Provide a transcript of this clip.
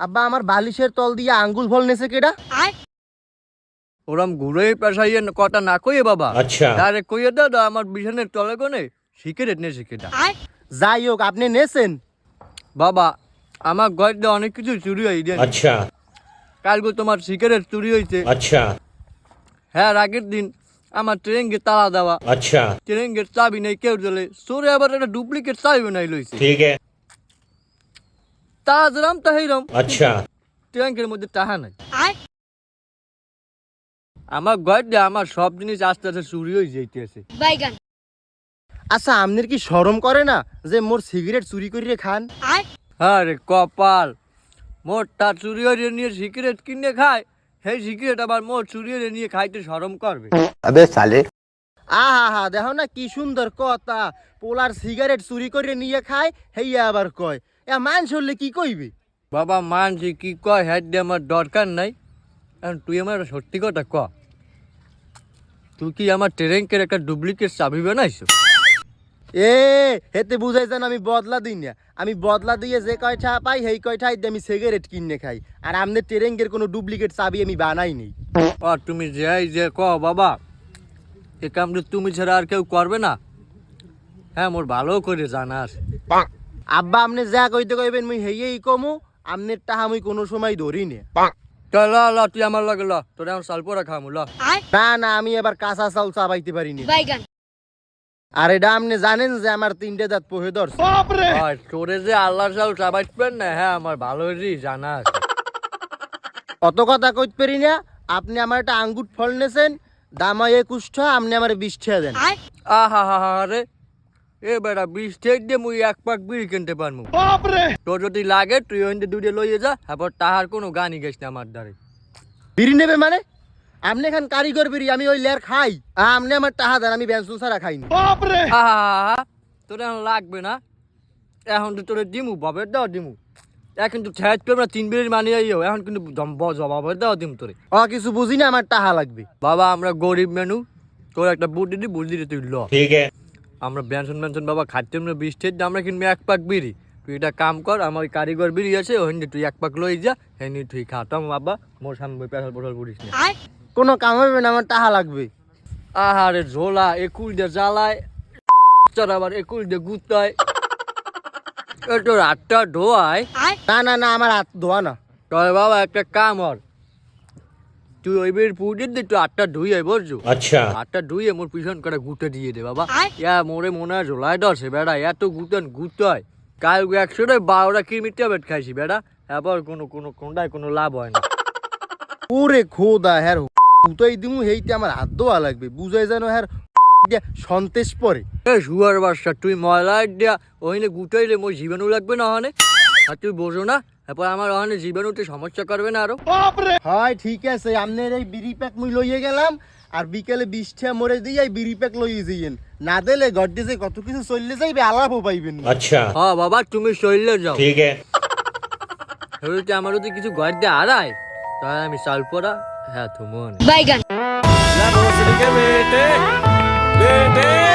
আব্বা আমার বালিশের তল দিয়ে আঙ্গুল ফল নেছে কেডা? ওরম ঘুরে পেশাইয়ে কটা না কইয়ে বাবা। আচ্ছা। আরে কইয়ে দাও আমার বিছানের তলে কোনে সিগারেট নেছে কেডা। যাই হোক আপনি নেছেন। বাবা আমার ঘর দিয়ে অনেক কিছু চুরি হয়ে আচ্ছা। কালকে তোমার সিগারেট চুরি হয়েছে আচ্ছা। হ্যাঁ আগের দিন আমার ট্রেন গে তালা দেওয়া। আচ্ছা। ট্রেন গে চাবি নেই কেউ দিলে। চোরে আবার একটা ডুপ্লিকেট চাবি বানাই লইছে। ঠিক। আছে আচ্ছা। ট্যাঙ্কের মধ্যে টাহা নাই। আমার আমার সব জিনিস আস্তে আস্তে চুরি হয়ে আচ্ছা কি সরম করে না যে মোর সিগারেট চুরি করে খান? আরে কপাল মোর তা চুরি হয়ে নিয়ে সিগারেট কিনে খায় সেই সিগারেট আবার মোর চুরি হয়ে নিয়ে খাইতে শরম করবে। আবে সালে আহা হা দেখো না কি সুন্দর কথা। পোলার সিগারেট চুরি করে নিয়ে খায় হেইয়া আবার কয়। এ মান শুনলে কি কইবে? বাবা মানছি কি কয় হ্যাঁ দিয়ে আমার দরকার নাই। এখন তুই আমার সত্যি কথা ক। তুই কি আমার ট্রেঙ্কের একটা ডুপ্লিকেট চাবি বানাইছো? এ হেতে বুঝাই যান আমি বদলা দিই না। আমি বদলা দিয়ে যে কয় কয়টা পাই সেই কয়টাই আমি সিগারেট কিনে খাই। আর আমনে টেরেঙ্গের কোনো ডুপ্লিকেট চাবি আমি বানাই নেই। তুমি যাই যে ক বাবা। এ কামটা তুমি ছাড়া আর কেউ করবে না। হ্যাঁ মোর ভালো করে জানা আছে। আব্বা আপনি যা কইতে কইবেন মুই হেইয়েই কমু। আমনের টাহা মুই কোনো সময় ধরি নে। চল ল ল তুই আমার লাগে ল। তোর এখন সালপোরা খামু ল। না না আমি এবার কাঁচা চাল চাবাইতে পারিনি আর এটা আপনি জানেন যে আমার তিনটে দাঁত পোহে ধরছে। তোরে যে আল্লাহ সাল চাবাইতেন না হ্যাঁ আমার ভালোই জানা অত কথা কইতে পারি না আপনি আমার একটা আঙ্গুর ফল নেছেন দামা একুশ টা আপনি আমার বিশ টাকা দেন। আহা হা হা রে। এ বেটা বিশ ঠেক দিয়ে মুই এক পাক বিড়ি কিনতে পারমু। তোর যদি লাগে তুই ওইতে দুটো লইয়ে যা তারপর তাহার কোনো গানই গেছ না আমার দ্বারে। বিড়ি নেবে মানে? আপনি এখান কারিগর বিড়ি আমি ওই লেয়ার খাই। আপনি আমার টাহা দেন আমি বেঞ্চুল ছাড়া খাইনি। আহা তোর এখন লাগবে না। এখন তো তোরে দিমু বাবের দাও দিমু। এখন তো ঠেজ পেলাম না তিন বিলের মানি আইও। এখন কিন্তু জবাব দাও দিম তোরে। ও কিছু বুঝি না আমার টাহা লাগবে। বাবা আমরা গরিব মেনু। তোর একটা বুট দিদি বুট দিদি তুই ল। আমরা ব্যানসন ব্যানসন বাবা খাচ্ছি না বিশ আমরা কিনবো এক পাক বিড়ি। তুই এটা কাম কর আমার কারিগর বিড়ি আছে ওখানে তুই এক পাক লই যা হেনি তুই খাতাম বাবা মোর সামনে পেশাল পোশাল করিস কোনো কাম হবে না আমার টাহা লাগবে। আহারে ঝোলা একুল দিয়ে জ্বালায় আবার একুল দিয়ে গুতায়। তোর ধোয়ায়। না না না আমার হাত ধোয়া না। তবে বাবা একটা কাম হল তুই ওই বের দিয়ে তুই আচ্ছা। মোর পিছন করে গুটে দিয়ে দে বাবা। ইয়া মোরে মনে হয় দশে বেড়া। এত গুটন গুটয় কাল বারোটা কিমি ট্যাবলেট খাইছি বেড়া। কোনো কোনো কোনটায় কোনো লাভ হয় না। ওরে খোদা হ্যার উতাই দিমু হেইতে আমার হাত ধোয়া লাগবে। বুঝাই জানো হ্যার সন্তেষ পরে। শুয়ার বাসা তুই ময়লা দিয়া ওইনে গুটাইলে মোর জীবাণু লাগবে না হনে? আর তুই বোঝো না আমার ওখানে জীবাণুতে সমস্যা করবে না আরও। হয় ঠিক আছে এই বিড়ি প্যাক মুই লইয়ে গেলাম আর বিকেলে মরে দিয়ে বিড়ি প্যাক লইয়ে না দিলে গড্ডে যে কত কিছু চললে যাইবে আলাপও পাইবেন আচ্ছা। হ্যাঁ বাবা তুমি চললে যাও। ঠিক আছে শরীরটা কিছু গড্ডে আড়ায় তাই আমি সালপোরা হ্যাঁ বাইগান। day.